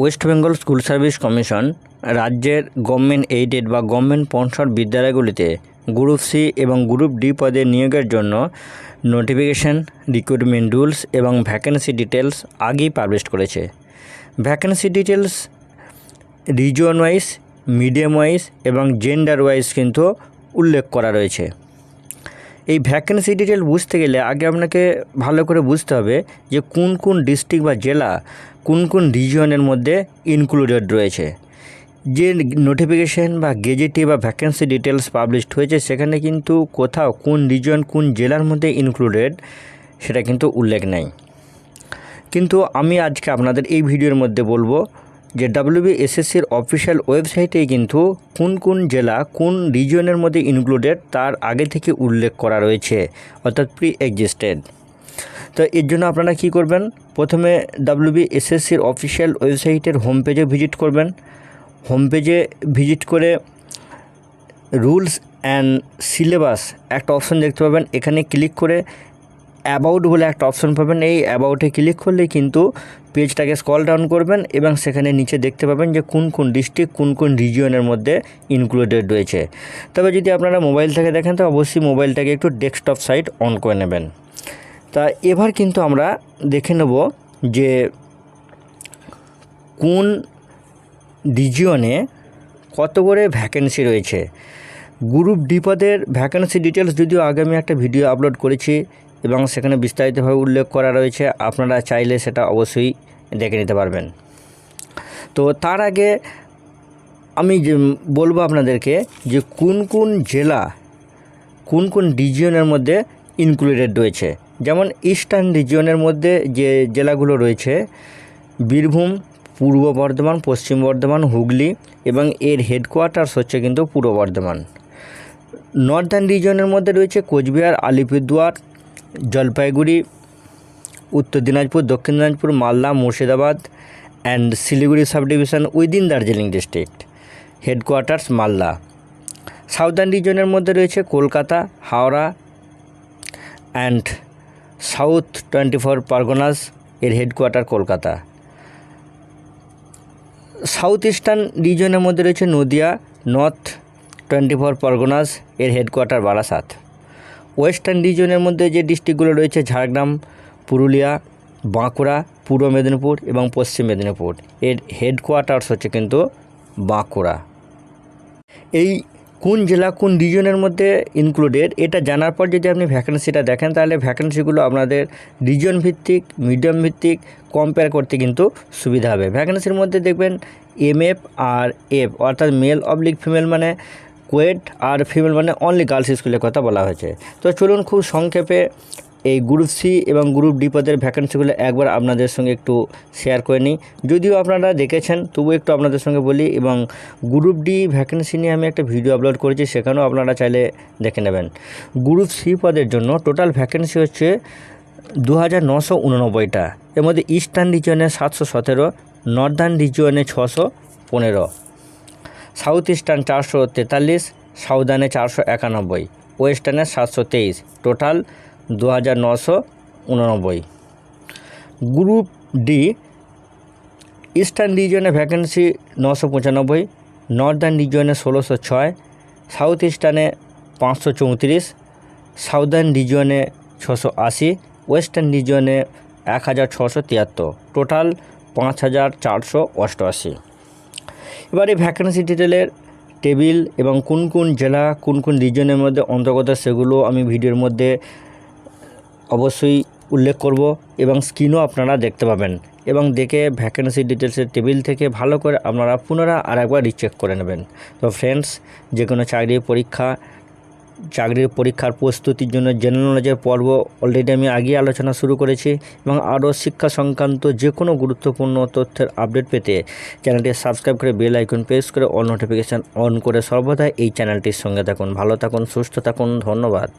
West Bengal school service commission রাজ্যের government aided বা government sponsor বিদ্যালয়গুলিতে গ্রুপ সি এবং গ্রুপ ডি পদে নিয়োগের জন্য নোটিফিকেশন, রিক্রুটমেন্ট রুলস এবং ভ্যাকেন্সি ডিটেলস আগেই পাবলিশ করেছে। Vacancy details region wise medium wise এবং জেন্ডার ওয়াইজ কিন্তু উল্লেখ করা রয়েছে। এই ভ্যাকেন্সি ডিটেল বুঝতে গেলে আগে আপনাকে ভালো করে বুঝতে হবে যে কোন কোন ডিস্ট্রিক্ট বা জেলা, কোন কোন রিজিয়নের মধ্যে ইনক্লুডেড রয়েছে। যে নোটিফিকেশন বা গেজেটি বা ভ্যাকেন্সি ডিটেলস পাবলিশড হয়েছে, সেখানে কিন্তু কোথাও কোন রিজন কোন জেলার মধ্যে ইনক্লুডেড সেটা কিন্তু উল্লেখ নেই। কিন্তু আমি আজকে আপনাদের এই ভিডিওর মধ্যে বলব যে ডাব্লিউবিএসএসসির অফিসিয়াল ওয়েবসাইটেই কিন্তু কোন কোন জেলা কোন রিজিয়নের মধ্যে ইনক্লুডেড তার আগে থেকে উল্লেখ করা রয়েছে, অর্থাৎ প্রি এক্সিস্টেড তো এর জন্য আপনারা কি করবেন? প্রথমে ডাব্লিউবিএসএসসির অফিসিয়াল ওয়েবসাইটের হোম পেজে ভিজিট করবেন। হোম পেজে ভিজিট করে রুলস অ্যান্ড সিলেবাস একটা অপশন দেখতে পাবেন। এখানে ক্লিক করে অ্যাবাউট বলে একটা অপশন পাবেন। এই অ্যাবাউটে ক্লিক করলেই কিন্তু পেজটাকে স্কল ডাউন করবেন এবং সেখানে নিচে দেখতে পাবেন যে কোন কোন ডিস্ট্রিক্ট কোন কোন রিজিয়নের মধ্যে ইনক্লুডেড রয়েছে। তবে যদি আপনারা মোবাইল থেকে দেখেন, তো অবশ্যই মোবাইলটাকে একটু ডেস্কটপ সাইট অন করে নেবেন। তা এবার কিন্তু আমরা দেখে নেব যে কোন রিজিয়নে কত করে ভ্যাকেন্সি রয়েছে। গ্রুপ ডি পদের ভ্যাকেন্সি ডিটেলস যদিও আগে আমি একটা ভিডিও আপলোড করেছি এবং সেখানে বিস্তারিতভাবে উল্লেখ করা রয়েছে, আপনারা চাইলে সেটা অবশ্যই দেখে নিতে পারবেন। তো তার আগে আমি বলব আপনাদেরকে যে কোন কোন জেলা, কোন কোন রিজিয়নের মধ্যে ইনক্লুডেড রয়েছে। যেমন ইস্টার্ন রিজিয়নের মধ্যে যে জেলাগুলো রয়েছে, বীরভূম, পূর্ব বর্ধমান, পশ্চিম বর্ধমান, হুগলি এবং এর হেডকোয়ার্টার্স হচ্ছে কিন্তু পূর্ব বর্ধমান। নর্দার্ন রিজনের মধ্যে রয়েছে Cooch Behar, Alipurduar Jalpaiguri, Uttar Dinajpur, Dakshin Dinajpur, Malda, Murshidabad and Siliguri sub division within Darjeeling district headquarters Malda southern রিজনের মধ্যে রয়েছে Kolkata, Howrah and south twenty four Parganas এর হেডকোয়ার্টার কলকাতা। সাউথ ইস্টার্ন রিজনের মধ্যে রয়েছে Nadia north twenty four Parganas এর headquarter Barasat. Western রিজনের মধ্যে যে ডিস্ট্রিক্টগুলো রয়েছে, ঝাড়গ্রাম, পুরুলিয়া, বাঁকুড়া, পূর্ব মেদিনীপুর এবং পশ্চিম মেদিনীপুর। এর হেডকোয়ার্টার্স হচ্ছে কিন্তু বাঁকুড়া। এই কোন জেলা, কোন রিজনের মধ্যে ইনক্লুডেড এটা জানার পর যদি আপনি ভ্যাকেন্সিটা দেখেন, তাহলে ভ্যাকেন্সিগুলো আপনাদের রিজন ভিত্তিক মিডিয়াম ভিত্তিক কম্পেয়ার করতে কিন্তু সুবিধা হবে। ভ্যাকেন্সির মধ্যে দেখবেন এম এফ আর এফ অর্থাৎ মেল অবলিক ফিমেল মানে কোয়েট আর ফিমেল মানে অনলি গার্লস স্কুলের কথা বলা হয়েছে। তো চলুন খুব সংক্ষেপে এই গ্রুপ সি এবং গ্রুপ ডি পদের ভ্যাকেন্সিগুলো একবার আপনাদের সঙ্গে একটু শেয়ার করে নিই। যদিও আপনারা দেখেছেন তবু একটু আপনাদের সঙ্গে বলি এবং গ্রুপ ডি ভ্যাকেন্সি নিয়ে আমি একটা ভিডিও আপলোড করেছি, সেখানেও আপনারা চাইলে দেখে নেবেন। গ্রুপ সি পদের জন্য টোটাল ভ্যাকেন্সি হচ্ছে দু হাজার নশো উননব্বইটা। এর মধ্যে ইস্টার্ন রিজিয়নে সাতশো সতেরো নর্দার্ন রিজিয়নে ছশো পনেরো। সাউথ ইস্টার্ন চারশো তেতাল্লিশ, সাউদার্নে চারশো একানব্বই, ওয়েস্টার্নে সাতশো তেইশ, টোটাল দু হাজার নশো উননব্বই। গ্রুপ ডি, ইস্টার্ন রিজিয়নে ভ্যাকেন্সি নশো পঁচানব্বই, নর্দার্ন রিজিয়নে ষোলোশো ছয়, সাউথ ইস্টার্নে পাঁচশো চৌত্রিশ, সাউদার্ন রিজিয়নে ছশো আশি, ওয়েস্টার্ন রিজিয়নে এক হাজার ছশো তিয়াত্তর, টোটাল পাঁচ হাজার চারশো অষ্টআশি। এবার এই ভ্যাকেন্সি ডিটেলের টেবিল এবং কোন কোন জেলা, কোন কোন রিজনের মধ্যে অন্তর্গত সেগুলো আমি ভিডিওর মধ্যে অবশ্যই উল্লেখ করব এবং স্ক্রিনও আপনারা দেখতে পাবেন। এবং দেখে ভ্যাকেন্সি ডিটেলসের টেবিল থেকে ভালো করে আপনারা পুনরায় আর একবার রিচেক করে নেবেন। তো ফ্রেন্ডস যে কোনো চাকরির পরীক্ষা চাকরির পরীক্ষার প্রস্তুতির জন্য জেনারেল নলেজের পর্ব অলরেডি আমি আগেই আলোচনা শুরু করেছি এবং আরও শিক্ষা সংক্রান্ত যে কোনো গুরুত্বপূর্ণ তথ্যের আপডেট পেতে চ্যানেলটি সাবস্ক্রাইব করে বেল আইকন প্রেস করে অল নোটিফিকেশান অন করে সর্বদা এই চ্যানেলটির সঙ্গে থাকুন। ভালো থাকুন, সুস্থ থাকুন, ধন্যবাদ।